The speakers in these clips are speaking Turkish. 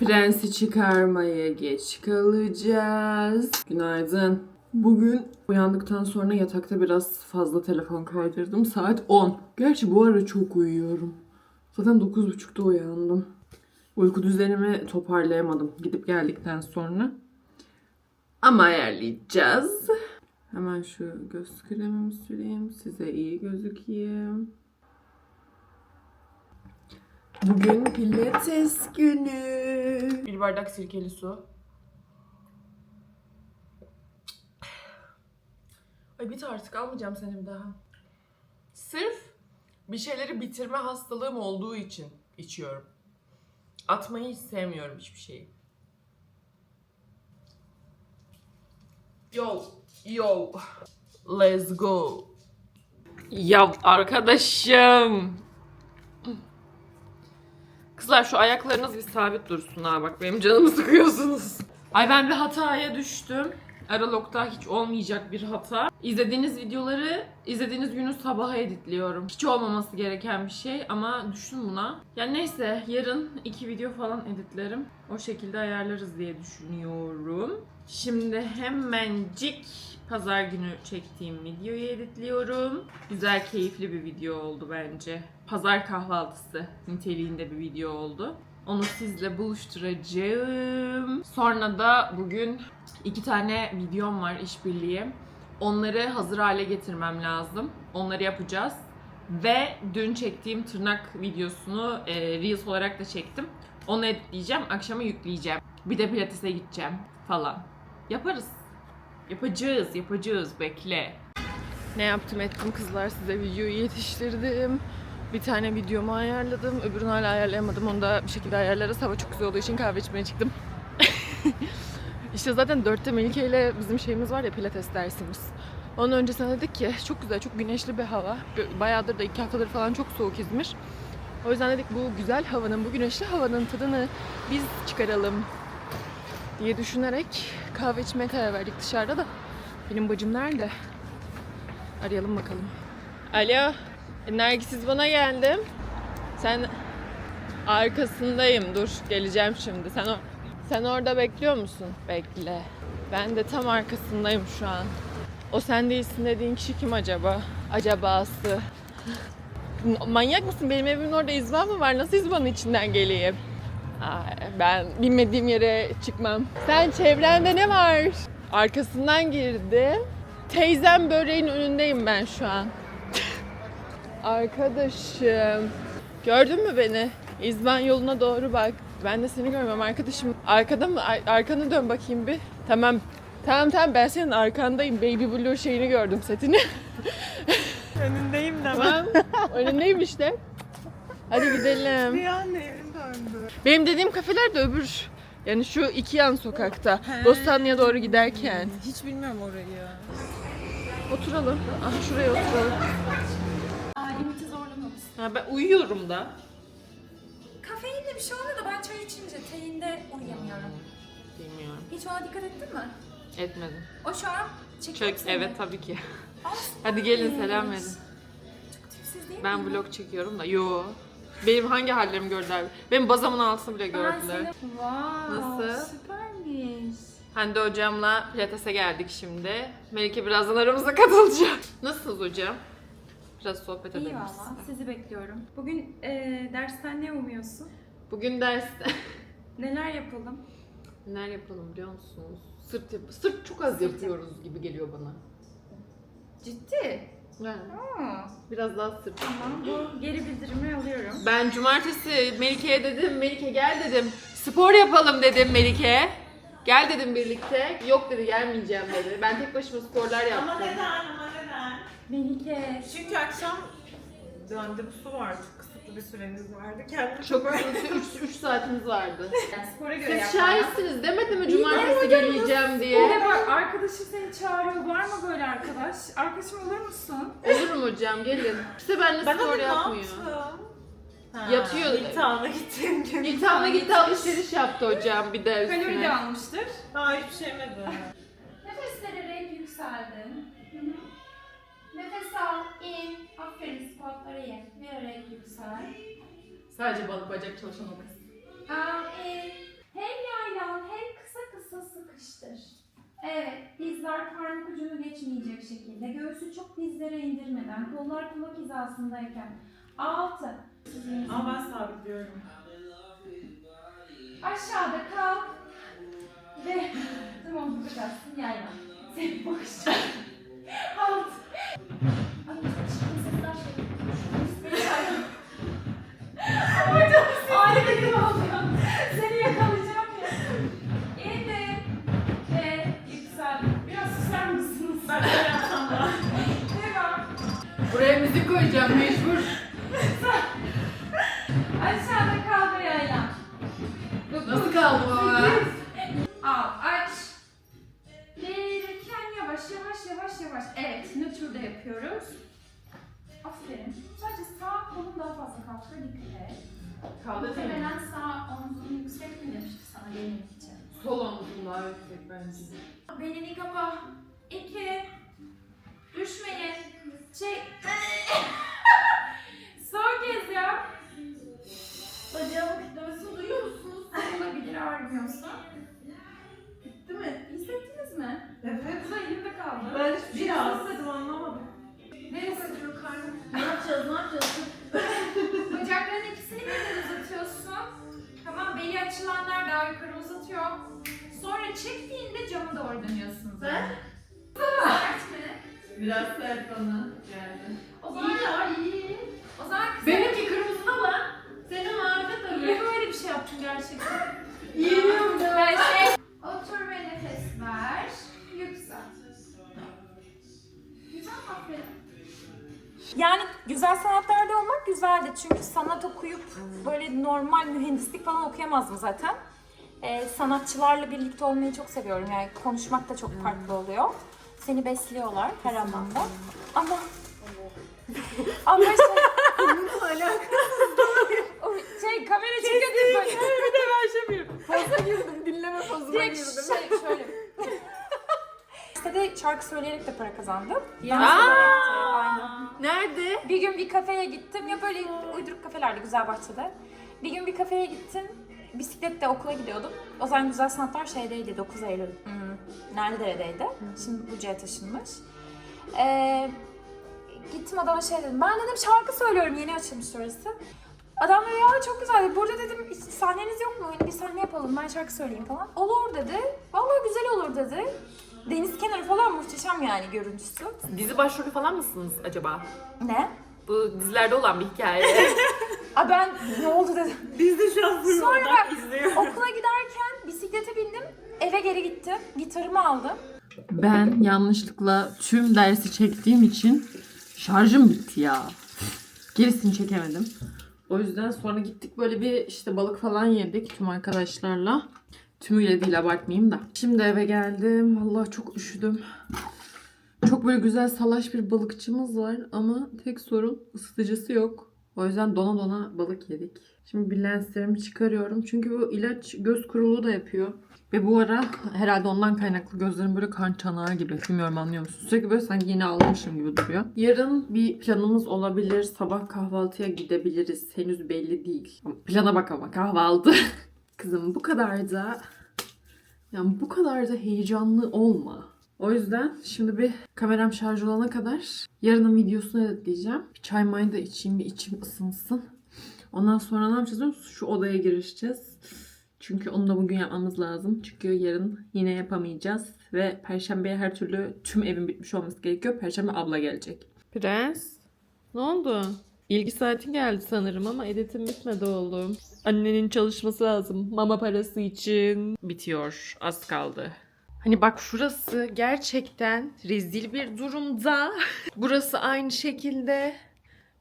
Prensi çıkarmaya geç kalacağız. Günaydın. Bugün uyandıktan sonra yatakta biraz fazla telefon kaydırdım. Saat 10. Gerçi bu ara çok uyuyorum. Zaten 9.30'da uyandım. Uyku düzenimi toparlayamadım gidip geldikten sonra. Ama ayarlayacağız. Hemen şu göz kremimi süreyim. Size iyi gözükeyim. Bugün pilates günü. Bir bardak sirkeli su. Ay bit artık almayacağım seni bir daha. Sırf bir şeyleri bitirme hastalığım olduğu için içiyorum. Atmayı hiç sevmiyorum hiçbir şeyi. Yo, yo. Let's go. Ya arkadaşım. Kızlar şu ayaklarınız bir sabit dursun ha bak benim canımı sıkıyorsunuz. Ay ben bir hataya düştüm. Aralog'da hiç olmayacak bir hata. İzlediğiniz videoları izlediğiniz günü sabaha editliyorum. Hiç olmaması gereken bir şey ama düştüm buna. Yani neyse yarın iki video falan editlerim. O şekilde ayarlarız diye düşünüyorum. Şimdi hemencik pazar günü çektiğim videoyu editliyorum. Güzel, keyifli bir video oldu bence. Pazar kahvaltısı niteliğinde bir video oldu. Onu sizle buluşturacağım. Sonra da bugün iki tane videom var işbirliği. Onları hazır hale getirmem lazım. Onları yapacağız. Ve dün çektiğim tırnak videosunu e, Reels olarak da çektim. Onu editleyeceğim, akşama yükleyeceğim. Bir de pilatese gideceğim falan. Yaparız. Yapacağız, yapacağız. Bekle. Ne yaptım ettim kızlar size videoyu yetiştirdim. Bir tane videomu ayarladım. Öbürünü hala ayarlayamadım. Onu da bir şekilde ayarlarız. Hava çok güzel olduğu için kahve içmeye çıktım. işte zaten dörtte Melike ile bizim şeyimiz var ya pilates dersimiz. Onun öncesinde dedik ki çok güzel, çok güneşli bir hava. Bayağıdır da iki haftadır falan çok soğuk İzmir. O yüzden dedik bu güzel havanın, bu güneşli havanın tadını biz çıkaralım diye düşünerek kahve içmeye karar verdik dışarıda da. Benim bacım nerede? Arayalım bakalım. Alo. Nergisiz bana geldim. Sen arkasındayım. Dur geleceğim şimdi. Sen o sen orada bekliyor musun? Bekle. Ben de tam arkasındayım şu an. O sen değilsin dediğin kişi kim acaba? Acabası. Manyak mısın? Benim evimin orada izban mı var? Nasıl izbanın içinden geleyim? Ay, ben bilmediğim yere çıkmam. Sen çevrende ne var? Arkasından girdim. Teyzem böreğin önündeyim ben şu an. Arkadaşım. Gördün mü beni? İzban yoluna doğru bak. Ben de seni görmüyorum arkadaşım. Arkada mı? Ar- Arkanı dön bakayım bir. Tamam. Tamam tamam ben senin arkandayım. Baby Blue şeyini gördüm setini. Önündeyim de ben. tamam. Önündeyim işte. Hadi gidelim. Bir anda evim döndü. Benim dediğim kafeler de öbür. Yani şu iki yan sokakta. Bostanlı'ya doğru giderken. Hiç bilmiyorum orayı. Oturalım. Aha şuraya oturalım. Ha, ben uyuyorum da. Kafeinde bir şey oluyor da ben çay içince teyinde uyuyamıyorum. Bilmiyorum. Hiç ona dikkat ettin mi? Etmedim. O şu an çekiyor seni. evet tabii ki. Aslında Hadi gelin selam verin. Çok tipsiz değil Ben mi? vlog çekiyorum da. Yo. Benim hangi hallerimi gördüler? Benim bazamın altını bile Ben gördüler. seni... Wow, Nasıl? Süpermiş. Hande hocamla pilatese geldik şimdi. Melike birazdan aramıza katılacak. Nasılsınız hocam? Biraz sohbet İyi edelim. valla. Sizi bekliyorum. Bugün e, dersten ne umuyorsun? Bugün ders Neler yapalım? neler yapalım biliyor musunuz? Sırt yap sırt çok az Sırt yapıyoruz gibi geliyor bana. Ciddi. Yani Aa, biraz daha sırt. tamam. Bu geri bildirimi alıyorum. Ben cumartesi Melike'ye dedim, Melike gel dedim. Spor yapalım dedim Melike. Gel dedim birlikte. Yok dedi gelmeyeceğim dedi. Ben tek başıma sporlar Ama yaptım. neden? Ama neden? Melike. Çünkü akşam randevusu vardı. Kısıtlı bir süreniz vardı. Kendimi Çok böyle... uzun 3 saatimiz vardı. Yani spora göre Siz şahitsiniz demedi mi cumartesi geleceğim Bir diye? de bak arkadaşım seni çağırıyor. Var mı böyle arkadaş? Arkadaşım olur musun? Olurum hocam gelin. İşte benimle Ben spor ne yapmıyor. yaptım? Ha, Yatıyor. İltihamla gittiğim gün. İltihamla gitti alışveriş yaptı hocam bir de üstüne. Kalori de almıştır. Daha hiçbir şey yemedi. Nefes vererek yükseldin. Nefes al, in. Aferin spotları ye. Vererek yüksel. Sadece balık bacak çalışan o kız. Al, in. E, hem yaylan hem kısa kısa sıkıştır. Evet, dizler parmak ucunu geçmeyecek şekilde, göğsü çok dizlere indirmeden, kollar kulak hizasındayken, altı. Ama ben sabitliyorum. aşağıda kal. Ve tamam burada kalsın yayla. Seni bakışacağım. Alt. Ay çok şirin sesler Yüksek bence. Belini kapa. İki. Düşmeyin. Çek. Son kez yap. Bacağımı kütlemesini duyuyor musunuz? Olabilir ağrımıyorsa. Bitti mi? Hissettiniz mi? Evet. Bu da elimde kaldı. Ben hiçbir şey hissetmedim anlamadım. Neresi acıyor karnım? Ne yapacağız ne yapacağız? Bacakların ikisini birden uzatıyorsun. Tamam beli açılanlar daha yukarı uzatıyor. Sonra çektiğinde cama doğru dönüyorsunuz. Ben? Sert mi? Biraz sert bana geldi. O zaman ya iyi. O zaman kısa. Benimki kırmızıda lan. Senin mavi tabii. Niye böyle bir şey yaptın gerçekten? Yeniyorum da. Ve şey, otur ve nefes ver. Yüksel. Güzel aferin. Yani güzel sanatlarda olmak güzeldi. Çünkü sanat okuyup böyle normal mühendislik falan okuyamazdım zaten. Ee, sanatçılarla birlikte olmayı çok seviyorum. Yani konuşmak da çok farklı oluyor. Seni besliyorlar her anlamda. Ama ama şey, şey kamera çekiyor diye böyle. Bir de ben şey yapıyorum. Fazla girdim. Dinleme fazla Direkt girdim. şey şöyle. İşte de şarkı söyleyerek de para kazandım. Ya. Dans ederek de, aynen. Nerede? Bir gün bir kafeye gittim. Ya böyle uyduruk kafelerdi Güzelbahçe'de. Bir gün bir kafeye gittim. Bisikletle okula gidiyordum. O zaman Güzel Sanatlar şeydeydi, 9 Eylül. Hmm, Nerlidere'deydi. Şimdi Buca'ya taşınmış. Ee, gittim adama şey dedim. Ben dedim şarkı söylüyorum, yeni açılmış orası. Adam dedi ya çok güzel. Burada dedim hiç sahneniz yok mu? Hani bir sahne yapalım, ben şarkı söyleyeyim falan. Olur dedi. Vallahi güzel olur dedi. Deniz kenarı falan muhteşem yani görüntüsü. Dizi başrolü falan mısınız acaba? Ne? Bu dizilerde olan bir hikaye. Aa ben ne oldu dedim. Biz de şu an Sonra izliyoruz. Okula giderken bisiklete bindim. Eve geri gittim. Gitarımı aldım. ben yanlışlıkla tüm dersi çektiğim için şarjım bitti ya. Gerisini çekemedim. O yüzden sonra gittik böyle bir işte balık falan yedik tüm arkadaşlarla. Tümüyle değil abartmayayım da. Şimdi eve geldim. Allah çok üşüdüm. Çok böyle güzel salaş bir balıkçımız var ama tek sorun ısıtıcısı yok. O yüzden dona dona balık yedik. Şimdi bir lenslerimi çıkarıyorum. Çünkü bu ilaç göz kuruluğu da yapıyor. Ve bu ara herhalde ondan kaynaklı gözlerim böyle kan çanağı gibi. Bilmiyorum anlıyor musun? Sürekli böyle sanki yeni almışım gibi duruyor. Yarın bir planımız olabilir. Sabah kahvaltıya gidebiliriz. Henüz belli değil. Plana bak ama kahvaltı. Kızım bu kadar da yani bu kadar da heyecanlı olma. O yüzden şimdi bir kameram şarj olana kadar yarının videosunu editleyeceğim. Bir çay may da içeyim, bir içim ısınsın. Ondan sonra ne yapacağız biliyor musun? Şu odaya girişeceğiz. Çünkü onu da bugün yapmamız lazım. Çünkü yarın yine yapamayacağız. Ve perşembeye her türlü tüm evin bitmiş olması gerekiyor. Perşembe abla gelecek. Prens, ne oldu? İlgi saati geldi sanırım ama editim bitmedi oğlum. Annenin çalışması lazım mama parası için. Bitiyor, az kaldı. Hani bak şurası gerçekten rezil bir durumda. burası aynı şekilde.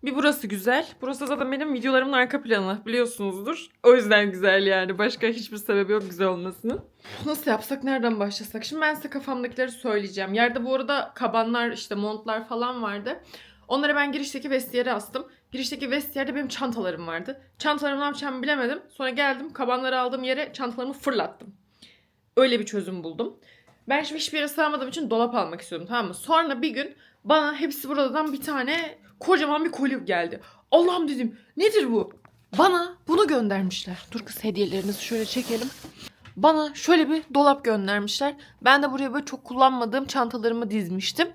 Bir burası güzel. Burası zaten benim videolarımın arka planı biliyorsunuzdur. O yüzden güzel yani. Başka hiçbir sebebi yok güzel olmasının. Nasıl yapsak, nereden başlasak? Şimdi ben size kafamdakileri söyleyeceğim. Yerde bu arada kabanlar, işte montlar falan vardı. Onları ben girişteki vestiyere astım. Girişteki vestiyerde benim çantalarım vardı. Çantalarımı ne yapacağımı bilemedim. Sonra geldim kabanları aldığım yere çantalarımı fırlattım. Öyle bir çözüm buldum. Ben şimdi hiçbir yere sığamadığım için dolap almak istiyordum tamam mı? Sonra bir gün bana hepsi buradan bir tane kocaman bir koli geldi. Allah'ım dedim nedir bu? Bana bunu göndermişler. Dur kız hediyelerinizi şöyle çekelim. Bana şöyle bir dolap göndermişler. Ben de buraya böyle çok kullanmadığım çantalarımı dizmiştim.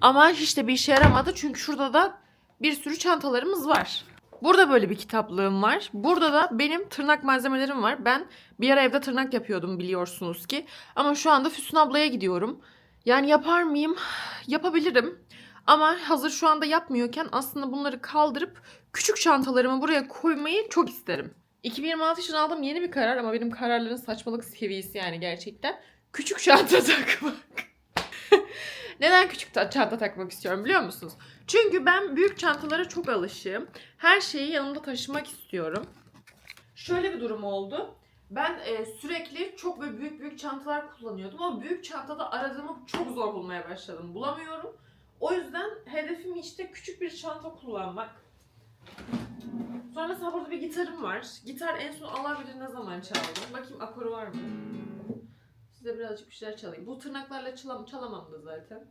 Ama hiç de bir işe yaramadı. Çünkü şurada da bir sürü çantalarımız var. Burada böyle bir kitaplığım var. Burada da benim tırnak malzemelerim var. Ben bir ara evde tırnak yapıyordum biliyorsunuz ki. Ama şu anda Füsun ablaya gidiyorum. Yani yapar mıyım? Yapabilirim. Ama hazır şu anda yapmıyorken aslında bunları kaldırıp küçük çantalarımı buraya koymayı çok isterim. 2026 için aldığım yeni bir karar ama benim kararların saçmalık seviyesi yani gerçekten. Küçük çanta takmak. Neden küçük ta- çanta takmak istiyorum biliyor musunuz? Çünkü ben büyük çantalara çok alışığım. Her şeyi yanımda taşımak istiyorum. Şöyle bir durum oldu. Ben e, sürekli çok böyle büyük büyük çantalar kullanıyordum ama büyük çantada aradığımı çok zor bulmaya başladım. Bulamıyorum. O yüzden hedefim işte küçük bir çanta kullanmak. Sonra mesela burada bir gitarım var. Gitar en son Allah bilir ne zaman çaldım. Bakayım akoru var mı? Size birazcık bir şeyler çalayım. Bu tırnaklarla çalam çalamam da zaten.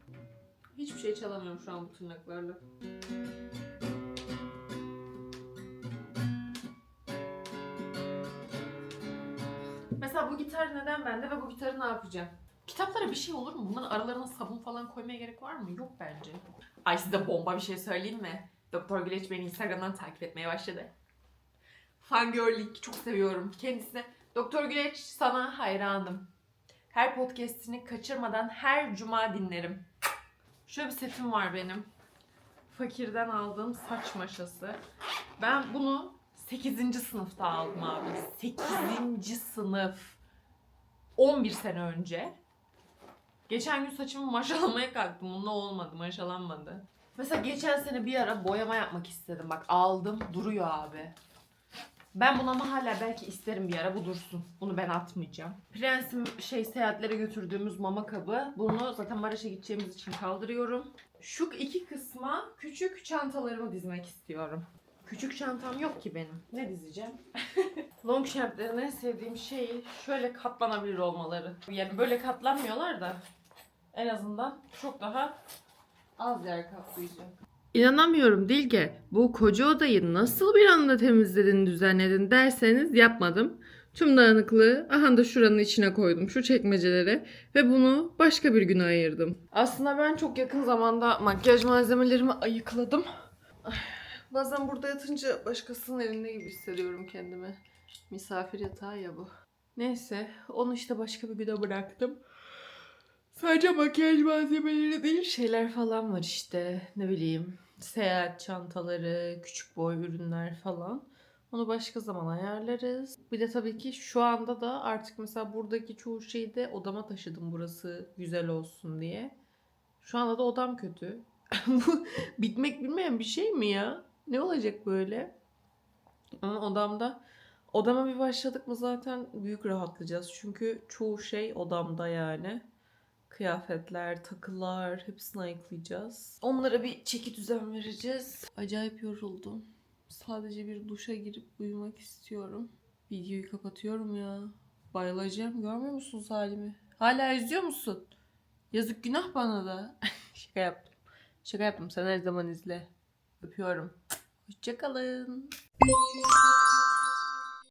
Hiçbir şey çalamıyorum şu an bu tırnaklarla. Mesela bu gitar neden bende ve bu gitarı ne yapacağım? Kitaplara bir şey olur mu? Bunların aralarına sabun falan koymaya gerek var mı? Yok bence. Ay size bomba bir şey söyleyeyim mi? Doktor Güleç beni Instagram'dan takip etmeye başladı. Fangirling çok seviyorum kendisine. Doktor Güleç sana hayranım. Her podcastini kaçırmadan her cuma dinlerim. Şöyle bir setim var benim. Fakirden aldığım saç maşası. Ben bunu 8. sınıfta aldım abi. 8. sınıf. 11 sene önce. Geçen gün saçımı maşalamaya kalktım. Bununla olmadı. Maşalanmadı. Mesela geçen sene bir ara boyama yapmak istedim. Bak aldım. Duruyor abi. Ben bunu ama hala belki isterim bir ara bu dursun. Bunu ben atmayacağım. Prensim şey seyahatlere götürdüğümüz mama kabı. Bunu zaten Maraş'a gideceğimiz için kaldırıyorum. Şu iki kısma küçük çantalarımı dizmek istiyorum. Küçük çantam yok ki benim. Ne dizeceğim? Long shelf'lerin en sevdiğim şey şöyle katlanabilir olmaları. Yani böyle katlanmıyorlar da en azından çok daha az yer kaplayacak. İnanamıyorum Dilge. Bu koca odayı nasıl bir anda temizledin, düzenledin derseniz yapmadım. Tüm dağınıklığı aha da şuranın içine koydum, şu çekmecelere ve bunu başka bir güne ayırdım. Aslında ben çok yakın zamanda makyaj malzemelerimi ayıkladım. Ay, Bazen burada yatınca başkasının elinde gibi hissediyorum kendimi. Misafir yatağı ya bu. Neyse onu işte başka bir güne bıraktım. Sadece makyaj malzemeleri değil şeyler falan var işte ne bileyim seyahat çantaları, küçük boy ürünler falan. Onu başka zaman ayarlarız. Bir de tabii ki şu anda da artık mesela buradaki çoğu şeyi de odama taşıdım burası güzel olsun diye. Şu anda da odam kötü. Bu bitmek bilmeyen bir şey mi ya? Ne olacak böyle? Ama odamda odama bir başladık mı zaten büyük rahatlayacağız. Çünkü çoğu şey odamda yani. Kıyafetler, takılar hepsini ayıklayacağız. Onlara bir çeki düzen vereceğiz. Acayip yoruldum. Sadece bir duşa girip uyumak istiyorum. Videoyu kapatıyorum ya. Bayılacağım. Görmüyor musunuz halimi? Hala izliyor musun? Yazık günah bana da. Şaka yaptım. Şaka yaptım. Sen her zaman izle. Öpüyorum. Hoşçakalın.